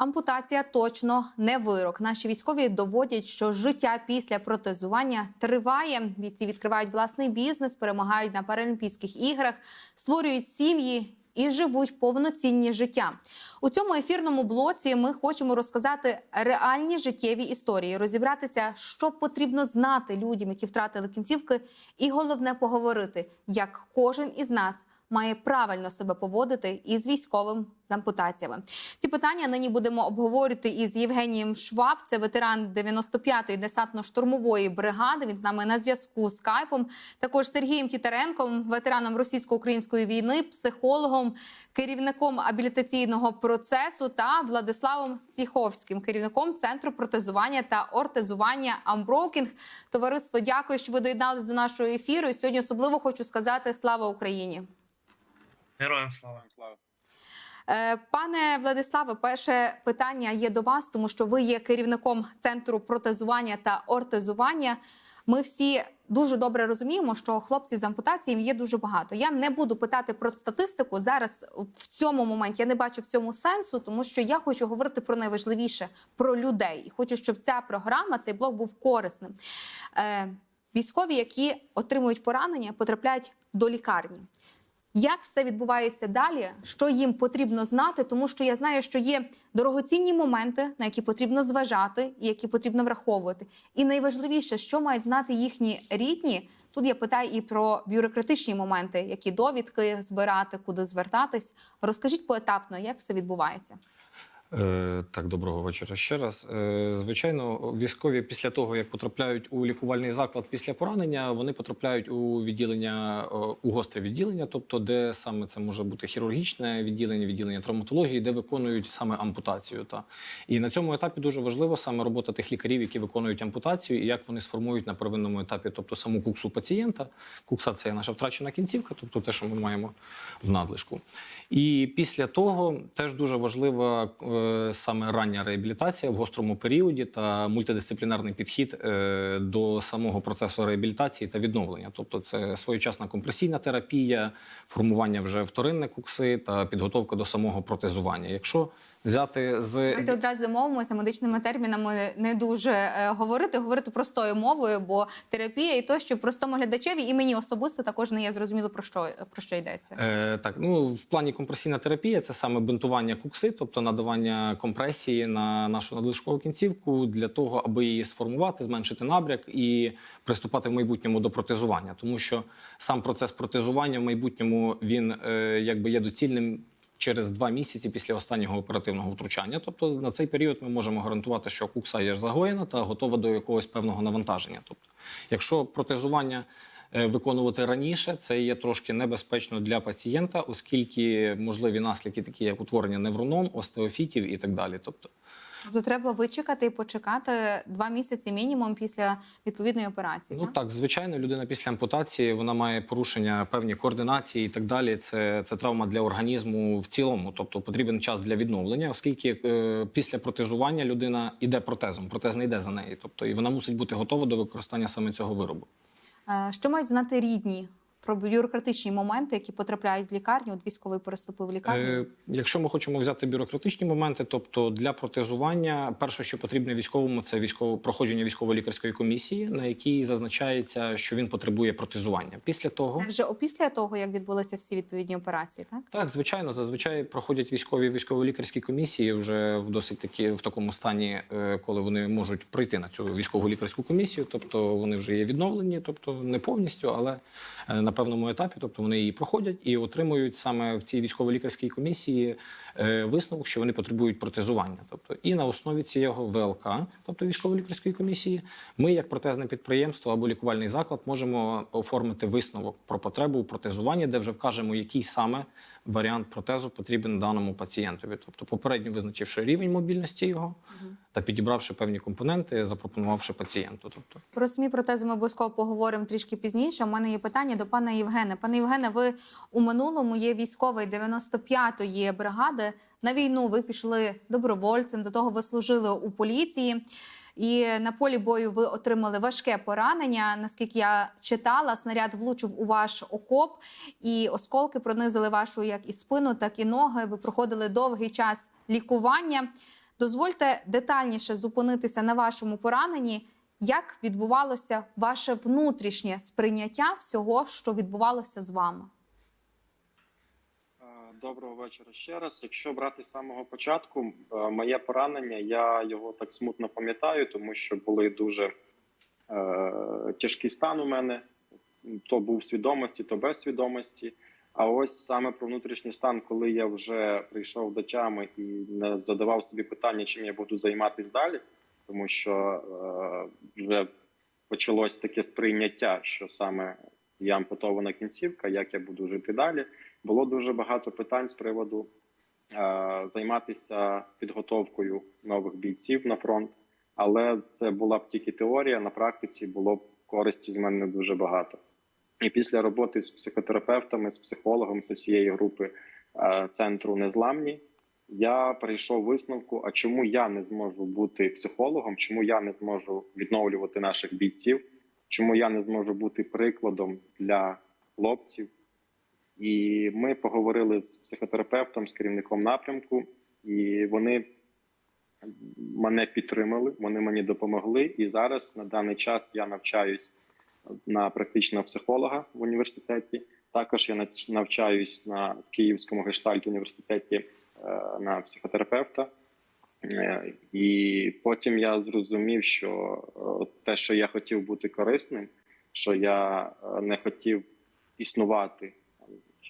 Ампутація точно не вирок. Наші військові доводять, що життя після протезування триває. Бійці відкривають власний бізнес, перемагають на Паралімпійських іграх, створюють сім'ї. І живуть повноцінні життя у цьому ефірному блоці. Ми хочемо розказати реальні життєві історії, розібратися, що потрібно знати людям, які втратили кінцівки, і головне поговорити, як кожен із нас має правильно себе поводити із військовим з ампутаціями. Ці питання нині будемо обговорювати із Євгенієм Шваб. Це ветеран 95-ї десантно-штурмової бригади. Він з нами на зв'язку з скайпом. Також Сергієм Тітаренком, ветераном російсько-української війни, психологом, керівником абілітаційного процесу та Владиславом Сіховським, керівником центру протезування та ортезування Амброкінг. Товариство, дякую, що ви доєднались до нашого ефіру. І сьогодні особливо хочу сказати слава Україні. Героям слава. слава. Е, Пане Владиславе, перше питання є до вас, тому що ви є керівником центру протезування та ортезування. Ми всі дуже добре розуміємо, що хлопців з ампутаціями є дуже багато. Я не буду питати про статистику зараз. В цьому моменті я не бачу в цьому сенсу, тому що я хочу говорити про найважливіше про людей. І хочу, щоб ця програма, цей блок був корисним. Е, Військові, які отримують поранення, потрапляють до лікарні. Як все відбувається далі? Що їм потрібно знати? Тому що я знаю, що є дорогоцінні моменти, на які потрібно зважати і які потрібно враховувати. І найважливіше, що мають знати їхні рідні. Тут я питаю і про бюрократичні моменти, які довідки збирати, куди звертатись. Розкажіть поетапно, як все відбувається. Е, Так, доброго вечора ще раз. Е, Звичайно, військові після того, як потрапляють у лікувальний заклад після поранення, вони потрапляють у відділення е, у гостре відділення, тобто де саме це може бути хірургічне відділення, відділення травматології, де виконують саме ампутацію. Та і на цьому етапі дуже важливо саме робота тих лікарів, які виконують ампутацію, і як вони сформують на первинному етапі, тобто саму куксу пацієнта. Кукса це наша втрачена кінцівка, тобто те, що ми маємо в надлишку. І після того теж дуже важлива е, саме рання реабілітація в гострому періоді та мультидисциплінарний підхід е, до самого процесу реабілітації та відновлення. Тобто, це своєчасна компресійна терапія, формування вже вторинне кукси та підготовка до самого протезування. Якщо взяти з Давайте одразу домовимося медичними термінами не дуже е, говорити, говорити простою мовою, бо терапія і то, що простому глядачеві і мені особисто також не є зрозуміло про що про що йдеться. Е, так, ну в плані компресійна терапія це саме бинтування кукси, тобто надавання компресії на нашу надлишкову кінцівку для того, аби її сформувати, зменшити набряк і приступати в майбутньому до протезування, тому що сам процес протезування в майбутньому він е, якби є доцільним. Через два місяці після останнього оперативного втручання, тобто на цей період ми можемо гарантувати, що кукса є загоєна та готова до якогось певного навантаження. Тобто, якщо протезування виконувати раніше, це є трошки небезпечно для пацієнта, оскільки можливі наслідки, такі як утворення невроном, остеофітів і так далі. Тобто, Тобто треба вичекати і почекати два місяці мінімум після відповідної операції. ну так? так, звичайно, людина після ампутації вона має порушення певні координації і так далі. Це, це травма для організму в цілому, тобто потрібен час для відновлення, оскільки е, після протезування людина йде протезом, протез не йде за нею. Тобто, і вона мусить бути готова до використання саме цього виробу. Е, Що мають знати рідні про бюрократичні моменти, які потрапляють в лікарню? От військовий переступив в лікарню. Е, якщо ми хочемо взяти бюрократичні моменти, тобто для протезування, перше, що потрібно військовому, це військово проходження військово-лікарської комісії, на якій зазначається, що він потребує протезування. Після того Це вже опісля того, як відбулися всі відповідні операції, так? так, звичайно, зазвичай проходять військові військово-лікарські комісії вже в досить такі в такому стані, е, коли вони можуть прийти на цю військово-лікарську комісію, тобто вони вже є відновлені, тобто не повністю, але е, на певному етапі, тобто вони її проходять і отримують саме в цій військово-лікарській комісії е, висновок, що вони потребують протезування. Тобто, і на основі цього ВЛК, тобто військово-лікарської комісії, ми, як протезне підприємство або лікувальний заклад, можемо оформити висновок про потребу у протезуванні, де вже вкажемо, який саме варіант протезу потрібен даному пацієнтові. Тобто, попередньо визначивши рівень мобільності його та підібравши певні компоненти, запропонувавши пацієнту. Тобто, Про самі протези ми обов'язково поговоримо трішки пізніше. У мене є питання до пана Євгена. Пане Євгене, ви у минулому є військовий 95-ї бригади. На війну ви пішли добровольцем. До того ви служили у поліції. І на полі бою ви отримали важке поранення. Наскільки я читала, снаряд влучив у ваш окоп, і осколки пронизили вашу як і спину, так і ноги. Ви проходили довгий час лікування. Дозвольте детальніше зупинитися на вашому пораненні. Як відбувалося ваше внутрішнє сприйняття всього, що відбувалося з вами? Доброго вечора ще раз. Якщо брати з самого початку, е, моє поранення, я його так смутно пам'ятаю, тому що були дуже е, тяжкий стан у мене. То був свідомості, то без свідомості. А ось саме про внутрішній стан, коли я вже прийшов до тями і не задавав собі питання, чим я буду займатися далі, тому що е, вже почалось таке сприйняття, що саме я ампутована кінцівка, як я буду жити далі було дуже багато питань з приводу е, займатися підготовкою нових бійців на фронт. Але це була б тільки теорія. На практиці було б користі з мене не дуже багато. І після роботи з психотерапевтами, з психологом, з всієї групи е, центру Незламні, я прийшов висновку: а чому я не зможу бути психологом, чому я не зможу відновлювати наших бійців, чому я не зможу бути прикладом для хлопців. І ми поговорили з психотерапевтом, з керівником напрямку, і вони мене підтримали, вони мені допомогли. І зараз на даний час я навчаюсь на практичного психолога в університеті. Також я навчаюсь на Київському гештальт університеті е, на психотерапевта. Е, І потім я зрозумів, що е, те, що я хотів бути корисним, що я не хотів існувати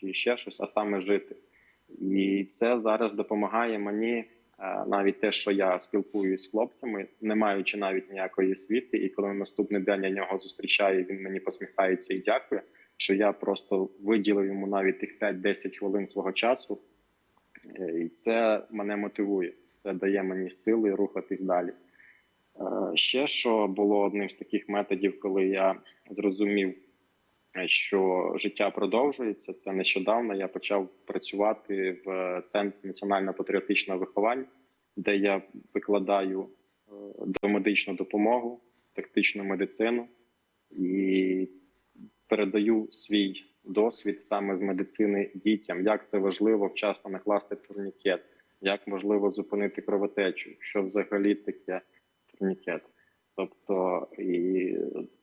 чи ще щось, а саме жити. І це зараз допомагає мені е, навіть те, що я спілкуюсь з хлопцями, не маючи навіть ніякої освіти, і коли на наступний день я нього зустрічаю, він мені посміхається і дякує. Що я просто виділив йому навіть тих 5-10 хвилин свого часу, Е, і це мене мотивує. Це дає мені сили рухатись далі. Е, Ще що було одним з таких методів, коли я зрозумів, що життя продовжується. Це нещодавно я почав працювати в центрі національно-патріотичного виховання, де я викладаю е, домедичну допомогу, тактичну медицину і передаю свій досвід саме з медицини дітям, як це важливо вчасно накласти турнікет, як можливо зупинити кровотечу, що взагалі таке турнікет. Тобто, і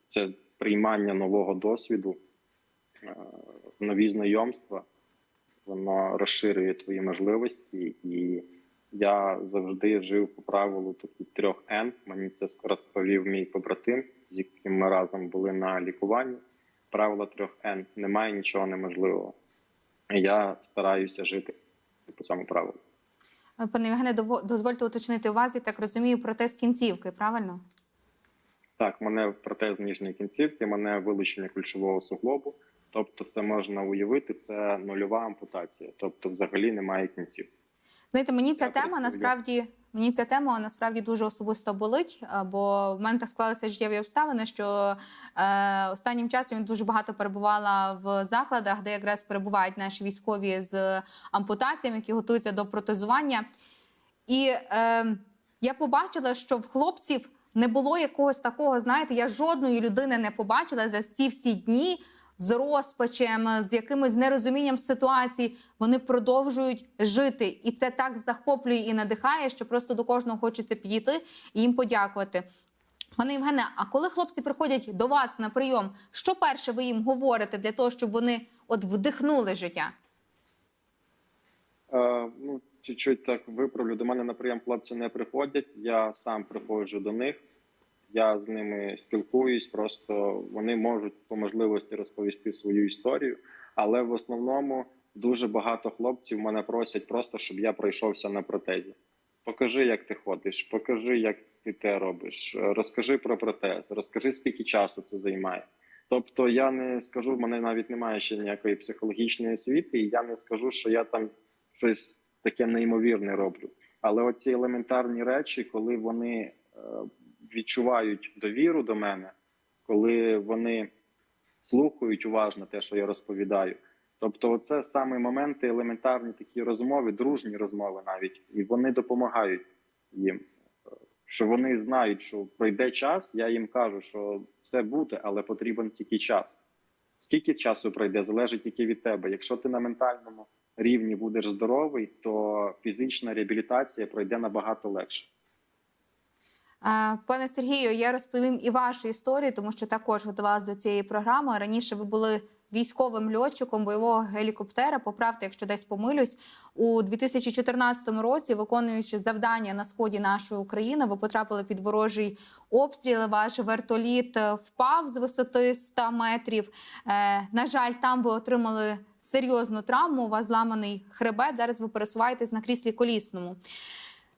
це приймання нового досвіду, е, нові знайомства, воно розширює твої можливості. І я завжди жив по правилу такі трьох Н. Мені це скоро сповів мій побратим, з яким ми разом були на лікуванні. Правило трьох Н немає нічого неможливого. Я стараюся жити по цьому правилу. Пане Євгене, дозвольте уточнити у вас, я так розумію, протез кінцівки, правильно? Так, мене протез нижньої кінцівки, мене вилучення кульшового суглобу. Тобто, це можна уявити, це нульова ампутація. Тобто, взагалі немає кінців. Знаєте, мені ця Я тема насправді мені ця тема насправді дуже особисто болить, е, бо в мене так склалися життєві обставини, що е, останнім часом я дуже багато перебувала в закладах, де якраз перебувають наші військові з ампутаціями, які готуються до протезування. І е, я побачила, що в хлопців не було якогось такого, знаєте, я жодної людини не побачила за ці всі дні з розпачем, з якимось нерозумінням ситуації. Вони продовжують жити, і це так захоплює і надихає, що просто до кожного хочеться підійти і їм подякувати. Пане Євгене, а коли хлопці приходять до вас на прийом, що перше ви їм говорите для того, щоб вони от вдихнули життя? Чуть-чуть так виправлю. До мене на прийом хлопці не приходять. Я сам приходжу до них. Я з ними спілкуюсь, просто вони можуть по можливості розповісти свою історію. Але в основному дуже багато хлопців мене просять просто, щоб я пройшовся на протезі. Покажи, як ти ходиш, покажи, як ти те робиш. Розкажи про протез, розкажи, скільки часу це займає. Тобто, я не скажу, в мене навіть немає ще ніякої психологічної освіти, і я не скажу, що я там щось таке неймовірне роблю. Але оці елементарні речі, коли вони е, відчувають довіру до мене, коли вони слухають уважно те, що я розповідаю. Тобто, це саме моменти елементарні такі розмови, дружні розмови навіть, і вони допомагають їм. Що вони знають, що пройде час, я їм кажу, що все буде, але потрібен тільки час. Скільки часу пройде, залежить тільки від тебе. Якщо ти на ментальному рівні будеш здоровий, то фізична реабілітація пройде набагато легше. Пане Сергію, я розповім і вашу історію, тому що також готувалася до цієї програми. Раніше ви були військовим льотчиком бойового гелікоптера. Поправте, якщо десь помилюсь, у 2014 році, виконуючи завдання на сході нашої України, ви потрапили під ворожий обстріл. Ваш вертоліт е, впав з висоти 100 метрів. Е, На жаль, там ви отримали серйозну травму. У вас зламаний хребет. Зараз ви пересуваєтесь на кріслі колісному.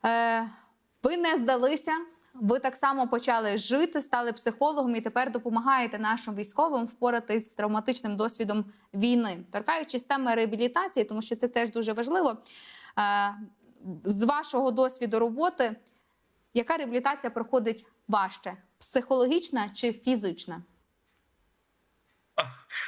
Е, ви не здалися. Ви так само почали жити, стали психологом і тепер допомагаєте нашим військовим впоратись з травматичним досвідом війни, торкаючись теми реабілітації, тому що це теж дуже важливо. Е, З вашого досвіду роботи, яка реабілітація проходить важче: психологічна чи фізична?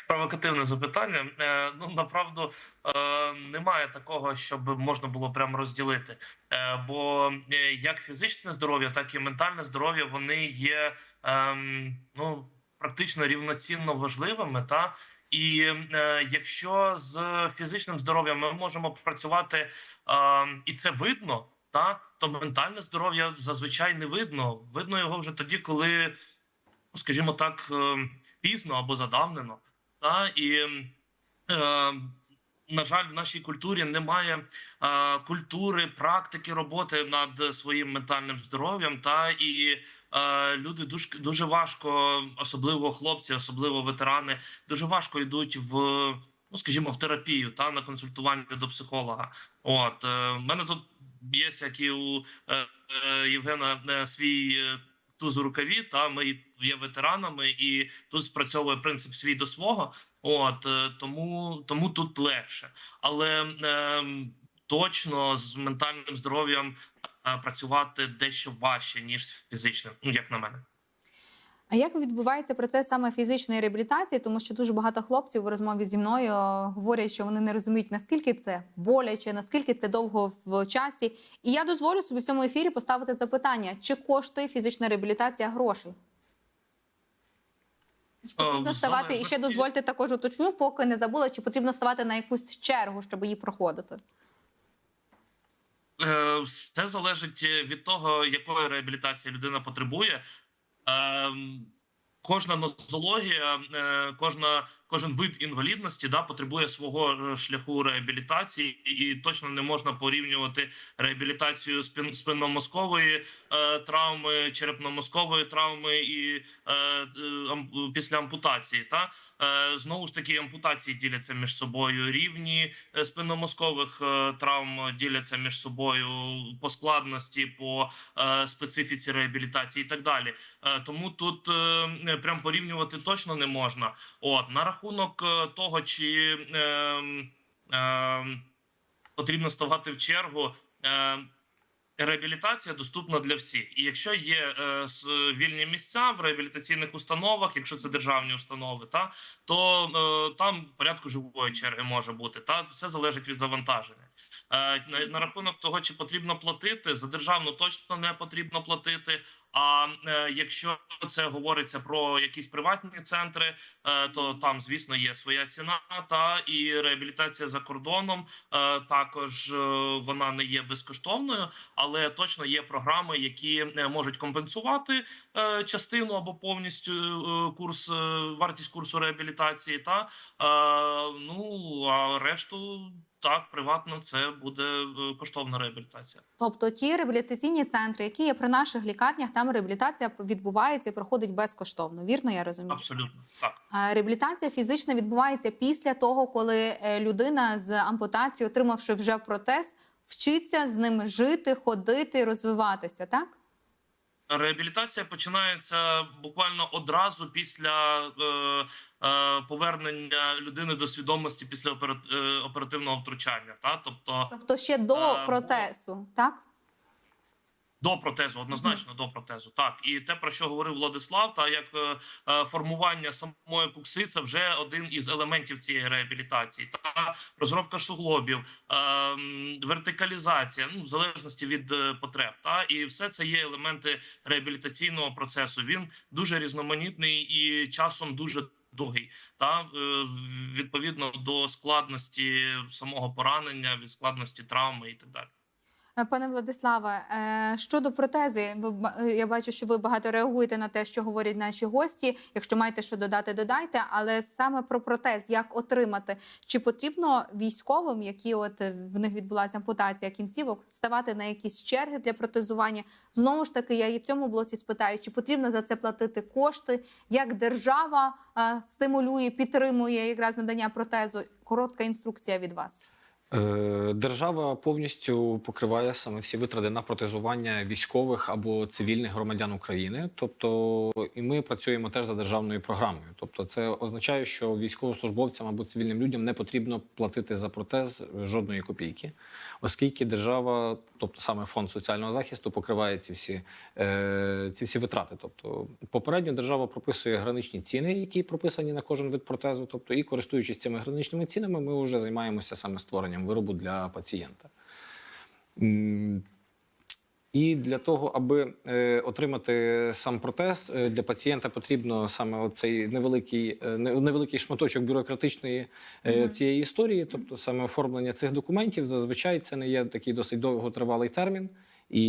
Провокативне запитання. Е, ну направду е, немає такого, щоб можна було прямо розділити. Е, бо як фізичне здоров'я, так і ментальне здоров'я вони є ем, ну практично рівноцінно важливими. Та і е, якщо з фізичним здоров'ям ми можемо працювати, е, і це видно, та то ментальне здоров'я зазвичай не видно. Видно його вже тоді, коли, ну, скажімо так, е, пізно або задавнено. Та і е, на жаль, в нашій культурі немає е, культури, практики роботи над своїм ментальним здоров'ям. Та і е, люди дуже дуже важко, особливо хлопці, особливо ветерани, дуже важко йдуть в. Ну, скажімо, в терапію та на консультування до психолога. От е, в мене тут є як і у е, е, Євгена свій туз у рукаві. Та ми є ветеранами, і тут спрацьовує принцип свій до свого. От е, тому, тому тут легше, але е, точно з ментальним здоров'ям е, працювати дещо важче ніж з фізичним, як на мене. А як відбувається процес саме фізичної реабілітації? Тому що дуже багато хлопців у розмові зі мною е, говорять, що вони не розуміють, наскільки це боляче, наскільки це довго в часі. І я дозволю собі в цьому ефірі поставити запитання: чи коштує фізична реабілітація грошей? Е, Потрібно ставати, і ще дозвольте також уточню, поки не забула, чи потрібно ставати на якусь чергу, щоб її проходити. Е, Все залежить від того, якої реабілітації людина потребує. Ем, Кожна нозологія, е, кожна кожен вид інвалідності да потребує свого е, шляху реабілітації, і точно не можна порівнювати реабілітацію спин спинномозкової е, травми, черепно-мозкової травми і е, е, після ампутації. Та знову ж таки ампутації діляться між собою. Рівні е, спинномозкових е, травм діляться між собою по складності, по е, специфіці реабілітації і так далі. Е, Тому тут е, прям порівнювати точно не можна. От на рахунок е, того, чи е, е, потрібно ставати в чергу. Е, Реабілітація доступна для всіх, і якщо є е, вільні місця в реабілітаційних установах, якщо це державні установи, та то е, там в порядку живої черги може бути. Та все залежить від завантаження. Е, на рахунок того, чи потрібно платити за державну, точно не потрібно платити. А е, якщо це говориться про якісь приватні центри, е, то там, звісно, є своя ціна. Та і реабілітація за кордоном е, також вона не є безкоштовною, але точно є програми, які можуть компенсувати частину або повністю е, курс е, вартість курсу реабілітації. Та е, ну а решту так приватно це буде е, коштовна реабілітація. Тобто ті реабілітаційні центри, які є при наших лікарнях, там реабілітація відбувається і проходить безкоштовно. Вірно, я розумію? Абсолютно так. Реабілітація фізична відбувається після того, коли е, людина з ампутацією, отримавши вже протез, вчиться з ним жити, ходити, розвиватися. Так Реабілітація починається буквально одразу після е, е, повернення людини до свідомості після е, оперативного втручання. Та тобто тобто ще до е, протезу, так до протезу, однозначно до протезу. Так і те, про що говорив Владислав, та як е, е, формування самої кукси, це вже один із елементів цієї реабілітації. Та розробка суглобів, е, вертикалізація, ну в залежності від е, потреб. Та і все це є елементи реабілітаційного процесу. Він дуже різноманітний і часом дуже другий, та е, відповідно до складності самого поранення, від складності травми і так далі. Е, Пане Владиславе, е, щодо протези, е, я бачу, що ви багато реагуєте на те, що говорять наші гості. Якщо маєте що додати, додайте. Але саме про протез, як отримати, чи потрібно військовим, які от в них відбулася ампутація кінцівок, ставати на якісь черги для протезування? Знову ж таки, я і в цьому блоці спитаю, чи потрібно за це платити кошти, як держава стимулює, підтримує якраз надання протезу? Коротка інструкція від вас. Е, Держава повністю покриває саме всі витрати на протезування військових або цивільних громадян України. Тобто, і ми працюємо теж за державною програмою. Тобто, це означає, що військовослужбовцям або цивільним людям не потрібно платити за протез жодної копійки, оскільки держава, тобто саме фонд соціального захисту, покриває ці всі, е, ці всі витрати. Тобто, попередньо держава прописує граничні ціни, які прописані на кожен вид протезу. Тобто, і користуючись цими граничними цінами, ми вже займаємося саме створенням виробу для пацієнта. І для того, аби е, отримати сам протез, е, для пацієнта потрібно саме цей невеликий, е, невеликий шматочок бюрократичної цієї історії, тобто саме оформлення цих документів. Зазвичай це не є такий досить довготривалий термін, і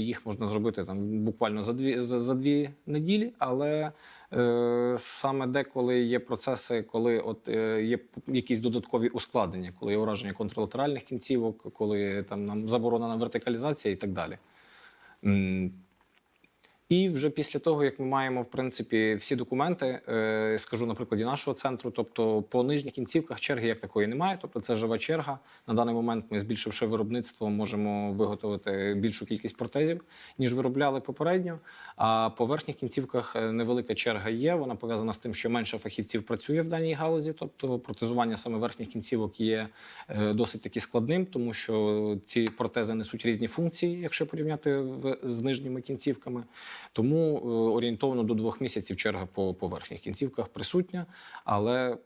їх можна зробити там буквально за дві за, за дві неділі. Але е, саме деколи є процеси, коли от е, є якісь додаткові ускладнення, коли є ураження контролатеральних кінцівок, коли там нам заборонена вертикалізація і так далі. І вже після того, як ми маємо в принципі всі документи, е, скажу на прикладі нашого центру, тобто по нижніх кінцівках черги як такої немає. Тобто це жива черга. На даний момент ми, збільшивши виробництво, можемо виготовити більшу кількість протезів, ніж виробляли попередньо. А по верхніх кінцівках е, невелика черга є. Вона пов'язана з тим, що менше фахівців працює в даній галузі. Тобто протезування саме верхніх кінцівок є е, досить таки складним, тому що ці протези несуть різні функції, якщо порівняти з нижніми кінцівками. Тому е, орієнтовно до двох місяців черга по, по верхніх кінцівках присутня, але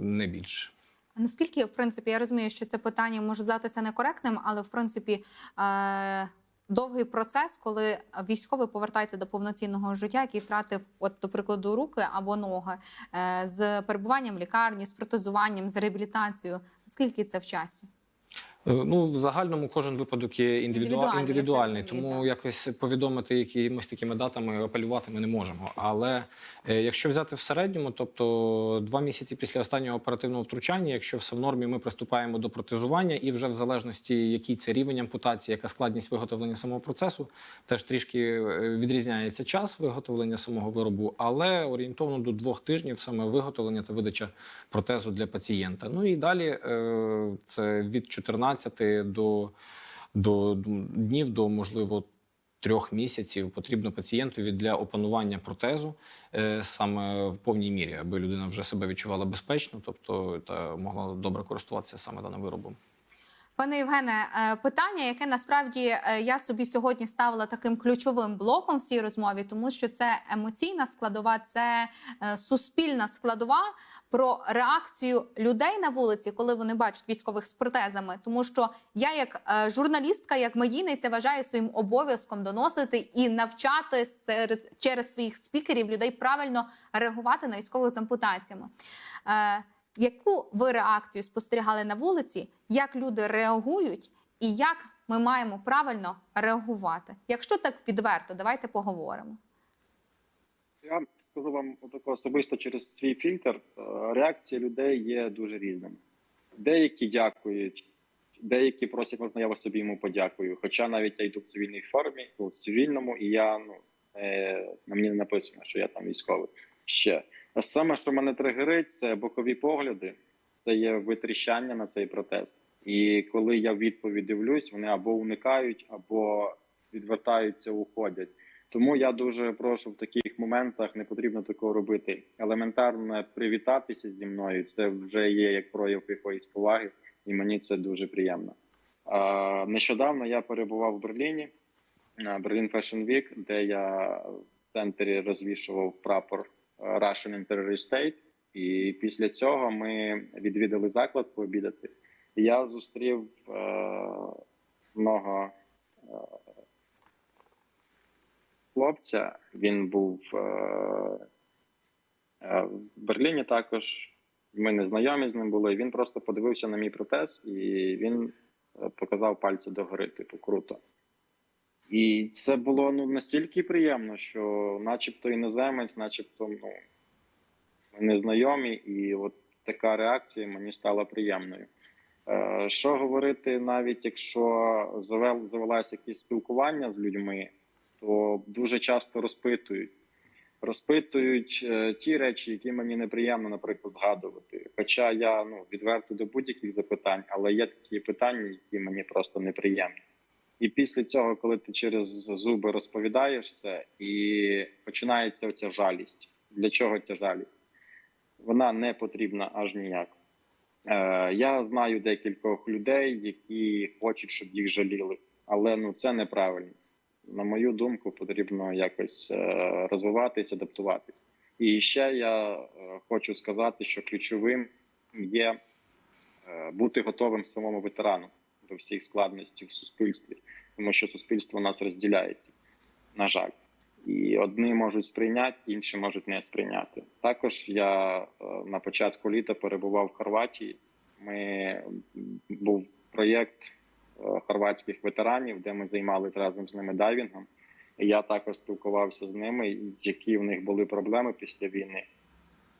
не більше. Наскільки, в принципі, я розумію, що це питання може здатися некоректним, але в принципі е- довгий процес, коли військовий повертається до повноцінного життя, який втратив, от, до прикладу, руки або ноги, е- з перебуванням в лікарні, з протезуванням, з реабілітацією. Наскільки це в часі? Е, Ну, в загальному кожен випадок є індивідуальний, Індивідуальний, тому так. якось повідомити якимось такими датами апелювати ми не можемо. Але е, якщо взяти в середньому, тобто два місяці після останнього оперативного втручання, якщо все в нормі, ми приступаємо до протезування, і вже в залежності, який це рівень ампутації, яка складність виготовлення самого процесу, теж трішки е, відрізняється час виготовлення самого виробу, але орієнтовно до двох тижнів саме виготовлення та видача протезу для пацієнта. Ну і далі це від 14 до, до днів до можливо. Трьох місяців потрібно пацієнтові для опанування протезу е, саме в повній мірі, аби людина вже себе відчувала безпечно, тобто та могла добре користуватися саме даним виробом. Пане Євгене, е, питання, яке насправді е, я собі сьогодні ставила таким ключовим блоком в цій розмові, тому що це емоційна складова, це е, суспільна складова про реакцію людей на вулиці, коли вони бачать військових з протезами. Тому що я, як журналістка, як медійниця, вважаю своїм обов'язком доносити і навчати через своїх спікерів людей правильно реагувати на військових з ампутаціями. Яку ви реакцію спостерігали на вулиці? Як люди реагують, і як ми маємо правильно реагувати? Якщо так відверто, давайте поговоримо. Я скажу вам отако особисто через свій фільтр. е, Реакція людей є дуже різними. Деякі дякують, деякі просять, можна я собі йому подякую. Хоча навіть я йду в цивільній формі, ну, в цивільному, і я ну на мені не написано, що я там військовий. Ще саме, що мене тригерить, це бокові погляди, це є витріщання на цей протез. І коли я в відповідь дивлюсь, вони або уникають, або відвертаються, уходять. Тому я дуже прошу в таких моментах не потрібно такого робити. Елементарно привітатися зі мною це вже є як прояв якоїсь поваги, і мені це дуже приємно. Нещодавно я перебував в Берліні на Berlin Fashion Week, де я в центрі розвішував прапор Russian Terrorist State. І після цього ми відвідали заклад пообідати. Я зустрів е, много е, хлопця. Він був е, Е, В Берліні також ми не знайомі з ним були. Він просто подивився на мій протез і він е, показав пальці догори, типу, круто. І це було ну, настільки приємно, що начебто іноземець, начебто ну, ми і от така реакція мені стала приємною. Е, Що говорити, навіть якщо завел, завелось якесь спілкування з людьми, то дуже часто розпитують. Розпитують е, ті речі, які мені неприємно, наприклад, згадувати. Хоча я ну, відверто до будь-яких запитань, але є такі питання, які мені просто неприємні. І після цього, коли ти через зуби розповідаєш це, і починається оця жалість. Для чого ця жалість? Вона не потрібна аж ніяк. Е, я знаю декількох людей, які хочуть, щоб їх жаліли, але ну це неправильно. На мою думку, потрібно якось е, розвиватись, адаптуватись. І ще я е, хочу сказати, що ключовим є е, бути готовим самому ветерану до всіх складностей в суспільстві, тому що суспільство у нас розділяється, на жаль. І одні можуть сприйняти, інші можуть не сприйняти. Також я е, на початку літа перебував в Хорватії. Ми був проєкт е, хорватських ветеранів, де ми займалися разом з ними дайвінгом. Я також спілкувався з ними, які в них були проблеми після війни.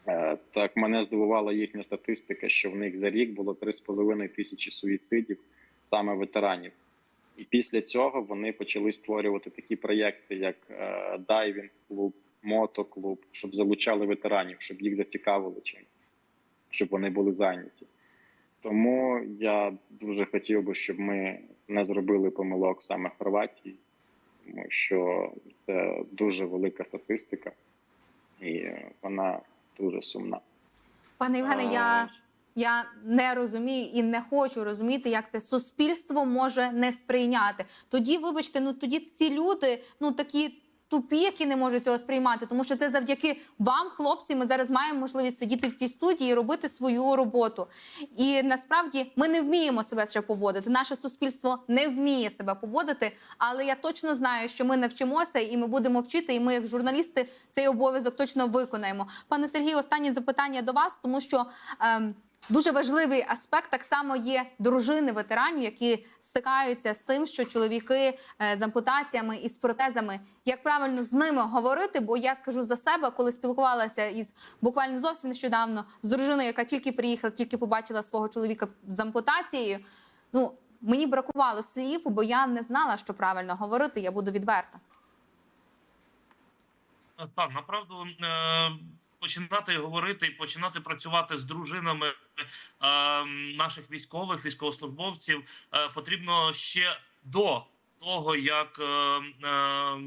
Е, Так мене здивувала їхня статистика, що в них за рік було 3,5 тисячі суїцидів саме ветеранів. І після цього вони почали створювати такі проєкти, як е, дайвінг клуб, мотоклуб, щоб залучали ветеранів, щоб їх зацікавили чим, щоб вони були зайняті. Тому я дуже хотів би, щоб ми не зробили помилок саме в Хорватії, тому що це дуже велика статистика, і вона дуже сумна. Пане Євгене, я, я не розумію і не хочу розуміти, як це суспільство може не сприйняти. Тоді, вибачте, ну тоді ці люди, ну такі. Тупі, які не можуть цього сприймати, тому що це завдяки вам, хлопці. Ми зараз маємо можливість сидіти в цій студії і робити свою роботу. І насправді ми не вміємо себе ще поводити. Наше суспільство не вміє себе поводити. Але я точно знаю, що ми навчимося і ми будемо вчити. І ми, як журналісти, цей обов'язок точно виконаємо. Пане Сергію, останнє запитання до вас, тому що. Ем, Дуже важливий аспект так само є дружини ветеранів, які стикаються з тим, що чоловіки е, з ампутаціями і з протезами. Як правильно з ними говорити? Бо я скажу за себе, коли спілкувалася із буквально зовсім нещодавно з дружиною, яка тільки приїхала, тільки побачила свого чоловіка з ампутацією. Ну мені бракувало слів, бо я не знала, що правильно говорити. Я буду відверта. Е, Так, направду е, починати говорити і починати працювати з дружинами е, наших військових, військовослужбовців е, потрібно ще до того, як е, е,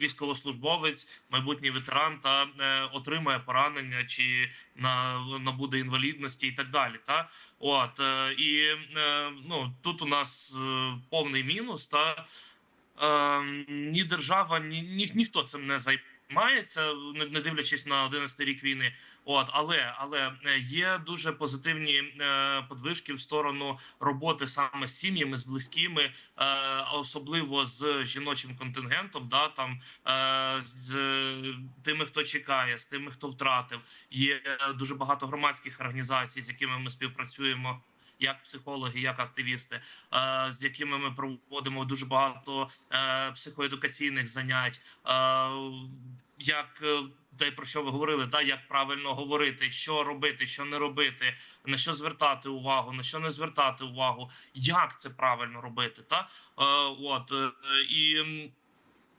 військовослужбовець, майбутній ветеран та е, отримає поранення чи на набуде інвалідності і так далі. Та от е, і е, ну тут у нас е, повний мінус та. Е, ні держава, ні, ні ніхто цим не займається, не, не дивлячись на 11 рік війни. От, але але е, є дуже позитивні е, подвижки в сторону роботи саме з сім'ями, з близькими, е, особливо з жіночим контингентом. Да там е, з тими, хто чекає, з тими, хто втратив. Є е, дуже багато громадських організацій, з якими ми співпрацюємо як психологи, як активісти, е, з якими ми проводимо дуже багато е, психоедукаційних занять. е, Як те, про що ви говорили, да, як правильно говорити, що робити, що не робити, на що звертати увагу, на що не звертати увагу, як це правильно робити, та от і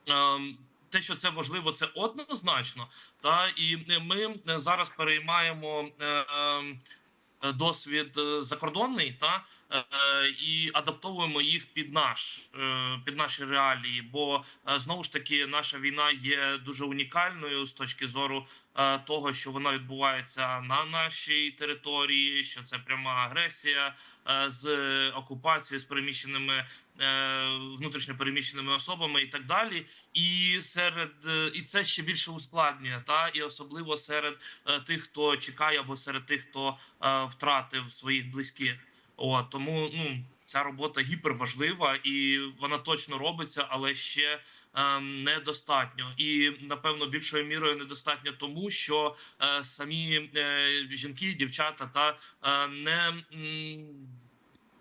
ем, те, що це важливо, це однозначно. Та і ми зараз переймаємо. ем, досвід е, закордонний та і адаптовуємо їх під наш е, під наші реалії. Бо е, знову ж таки наша війна є дуже унікальною з точки зору е, того, що вона відбувається на нашій території, що це пряма агресія е, з окупацією з переміщеними е, внутрішньо переміщеними особами і так далі. І серед е, і це ще більше ускладнює, та і особливо серед е, тих, хто чекає, або серед тих, хто е, втратив своїх близьких. От тому ну ця робота гіперважлива і вона точно робиться, але ще ем, недостатньо. І напевно більшою мірою недостатньо тому, що е, самі е, жінки, дівчата та е, не. м,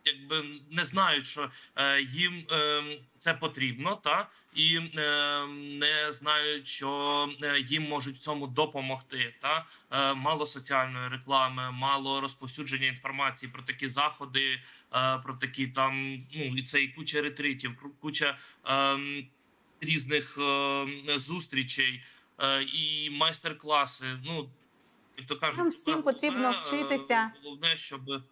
Якби не знають, що е, їм е, це потрібно, та і е, не знають, що е, їм можуть в цьому допомогти. Та е, мало соціальної реклами, мало розповсюдження інформації про такі заходи, е, про такі там ну і це і куча ретритів, куча е, різних е, зустрічей е, і майстер-класи. Ну то кажуть, всім потрібно вчитися. Головне, щоб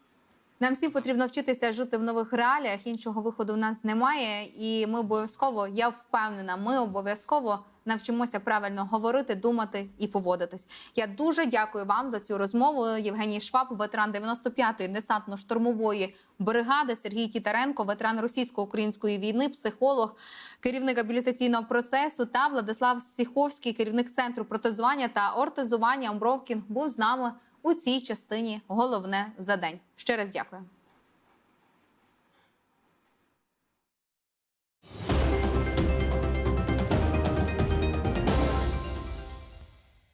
Нам всім потрібно вчитися жити в нових реаліях. Іншого виходу в нас немає, і ми обов'язково, я впевнена, ми обов'язково навчимося правильно говорити, думати і поводитись. Я дуже дякую вам за цю розмову. Євгеній Шваб, ветеран 95-ї десантно-штурмової бригади, Сергій Тітаренко, ветеран російсько-української війни, психолог, керівник абілітаційного процесу та Владислав Сіховський, керівник центру протезування та ортезування Амбровкін, був з нами у цій частині. Головне за день. Ще раз дякую.